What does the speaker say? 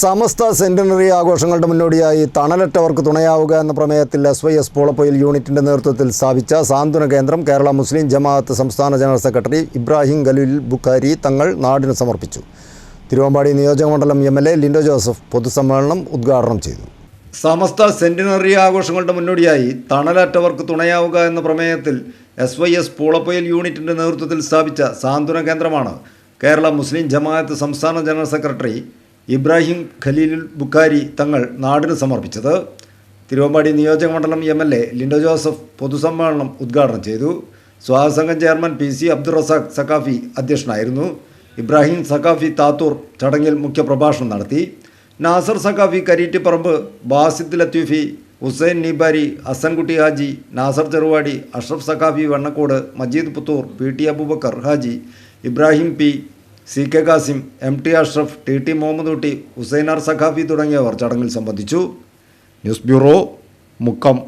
സമസ്ത centenary ആഘോഷങ്ങളുടെ മുന്നോടിയായി തണലറ്റവർക്ക് തുണയാവുക എന്ന പ്രമേയത്തിൽ എസ് വൈ എസ് പോളപ്പൊയിൽ യൂണിറ്റിന്റെ നേതൃത്വത്തിൽ സ്ഥാപിച്ച സാന്ത്വന കേന്ദ്രം കേരള മുസ്ലിം ജമാഅത്ത് സംസ്ഥാന ജനറൽ സെക്രട്ടറി ഇബ്രാഹിം ഖലീൽ ബുഖാരി തങ്ങൾ നാടിന് സമർപ്പിച്ചു. തിരുവമ്പാടി നിയോജകമണ്ഡലം M L A Lindo Joseph പൊതുസമ്മേളനം ഉദ്ഘാടനം ചെയ്തു. സമസ്ത സെന്റിനറി ആഘോഷങ്ങളുടെ മുന്നോടിയായി തണലറ്റവർക്ക് തുണയാവുക എന്ന പ്രമേയത്തിൽ എസ് വൈ എസ് പൂളപ്പൊയിൽ യൂണിറ്റിന്റെ നേതൃത്വത്തിൽ സ്ഥാപിച്ച സാന്ത്വന കേന്ദ്രമാണ് കേരള മുസ്ലിം ജമാഅത്ത് സംസ്ഥാന ജനറൽ സെക്രട്ടറി ഇബ്രാഹിം ഖലീലുൽ ബുക്കാരി തങ്ങൾ നാടിന് സമർപ്പിച്ചത്. തിരുവമ്പാടി നിയോജകമണ്ഡലം M L A Lindo Joseph പൊതുസമ്മേളനം ഉദ്ഘാടനം ചെയ്തു. സ്വാഹസംഘം chairman P C Abdul Razak Sakhafi അധ്യക്ഷനായിരുന്നു. ഇബ്രാഹിം സക്കാഫി താത്തൂർ ചടങ്ങിൽ മുഖ്യപ്രഭാഷണം നടത്തി. Nasar Sakhafi Karitiparamba Basith Latheefi Hussain Neebari Hasankutty Haji Nasar Cheruvadi Ashraf Sakhafi Vannakkode Majeed Puthur P T Aboobacker Haji Ibrahim P C K Kasim M T Ashraf T T Muhammad Kutty Hussainar Sakhafi തുടങ്ങിയവർ ചടങ്ങിൽ സംബന്ധിച്ചു. News bureau Mukkam.